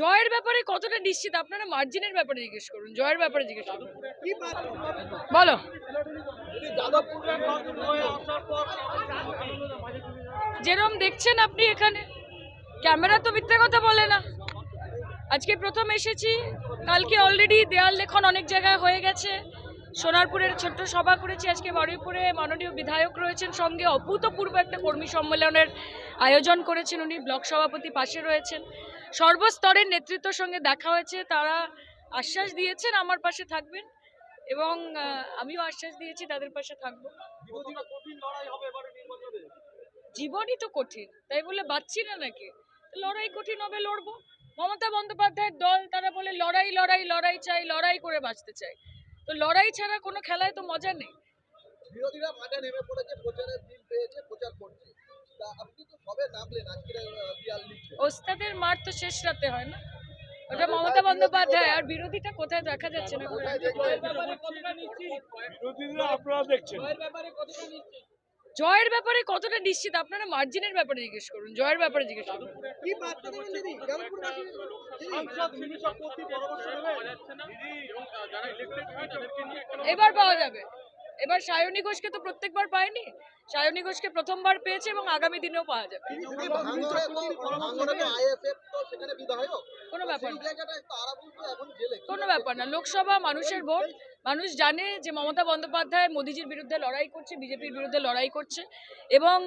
জয়ের ব্যাপারে কতটা নিশ্চিত? আপনারা মার্জিনের ব্যাপারে জিজ্ঞেস করুন, জয়ের ব্যাপারে জিজ্ঞেস করুন। বলো। যেরম দেখছেন আপনি এখানে, ক্যামেরা তো মিথ্যে কথা বলে না। আজকে প্রথম এসেছি, কালকে অলরেডি দেয়াল লেখন অনেক জায়গায় হয়ে গেছে। সোনারপুরের ছোট্ট সভা করেছি আজকে বারুইপুরে, মাননীয় বিধায়ক রয়েছেন সঙ্গে, অভূতপূর্ব একটা কর্মী সম্মেলনের আয়োজন করেছেন উনি, ব্লক সভাপতি পাশে রয়েছেন। সর্বস্তরের নেতৃত্বের সঙ্গে দেখা হয়েছে। তারা আশ্বাস দিয়েছেন আমার পাশে থাকবেন এবং আমিও আশ্বাস দিয়েছি তাদের পাশে থাকব। জীবনই তো কঠিন তাই বলে বাঁচছি না নাকি? তো লড়াই কঠিন হবে লড়বো। মমতা বন্দ্যোপাধ্যায়ের দল তারা বলে লড়াই লড়াই লড়াই চাই লড়াই করে বাঁচতে চাই। তো লড়াই ছাড়া কোনো খেলায় তো মজা নেই। বিরোধীরা মাঠে নেমে পড়েছে প্রচারের দিন পেয়েছে প্রচার করছে। তা আপনি তো সবে নামলেন আজকের বিয়াল্লিশ ওস্তাদের মার তো শেষ রাতে হয় না? ওটা মমতা বন্দ্যোপাধ্যায় আর বিরোধীটা কোথায় দেখা যাচ্ছে না? জয়ের ব্যাপারে কতটা নিশ্চিত? আপনারা মার্জিনের ব্যাপারে জিজ্ঞেস করুন জয়ের ব্যাপারে জিজ্ঞেস করুন। এবার পাওয়া যাবে। এবার সায়নী ঘোষকে তো প্রত্যেকবার পায়নি। সায়নী ঘোষকে প্রথমবার পেয়েছে এবং আগামী দিনেও পাওয়া যাবে। কোনো ব্যাপার কোনো ব্যাপার না। লোকসভা মানুষের ভোট। মানুষ জানে যে মমতা বন্দ্যোপাধ্যায় মোদিজির বিরুদ্ধে লড়াই করছে বিজেপির বিরুদ্ধে লড়াই করছে এবং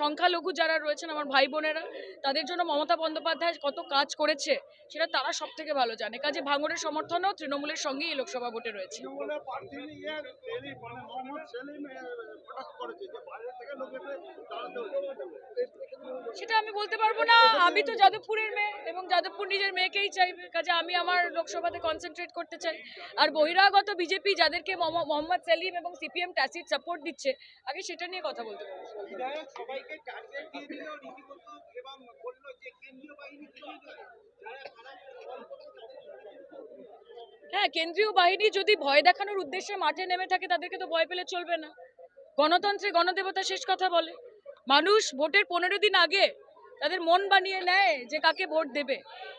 সংখ্যালঘু যারা রয়েছেন আমার ভাই বোনেরা তাদের জন্য মমতা বন্দ্যোপাধ্যায় কত কাজ করেছে সেটা তারা সব থেকে ভালো জানে। কাজে ভাঙড়ের সমর্থনও তৃণমূলের সঙ্গেই এই লোকসভা ভোটে রয়েছে। মানে। সেটা আমি বলতে পারব না। আমি তো যাদবপুরের মেয়ে এবং যাদবপুর নিজের মেয়েকেই চাইবে। কাজে আমি আমার লোকসভাতে কনসেন্ট্রেট করতে চাই। আর বহিরাগত বিজেপি যাদেরকে মোহাম্মদ সেলিম এবং সিপিএম ট্যাসিড সাপোর্ট দিচ্ছে আগে সেটা নিয়ে কথা বলতে পারব। হ্যাঁ কেন্দ্রীয় বাহিনী যদি ভয় দেখানোর উদ্দেশ্যে মাঠে নেমে থাকে, তাদেরকে তো ভয় পেলে চলবে না। গণতন্ত্রে গণদেবতা শেষ কথা বলে। মানুষ ভোটের পনেরো দিন আগে তাদের মন বানিয়ে নেয় যে কাকে ভোট দেবে।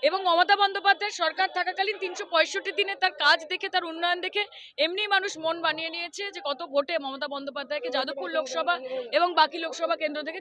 এবং মমতা বন্দ্যোপাধ্যায় সরকার থাকাকালীন তিনশো পঁয়ষট্টি দিনে তার কাজ দেখে, তার উন্নয়ন দেখে এমনি মানুষ মন বানিয়ে নিয়েছে যে কত ভোটে মমতা বন্দ্যোপাধ্যায়কে যাদবপুর লোকসভা এবং বাকি লোকসভা কেন্দ্র থেকে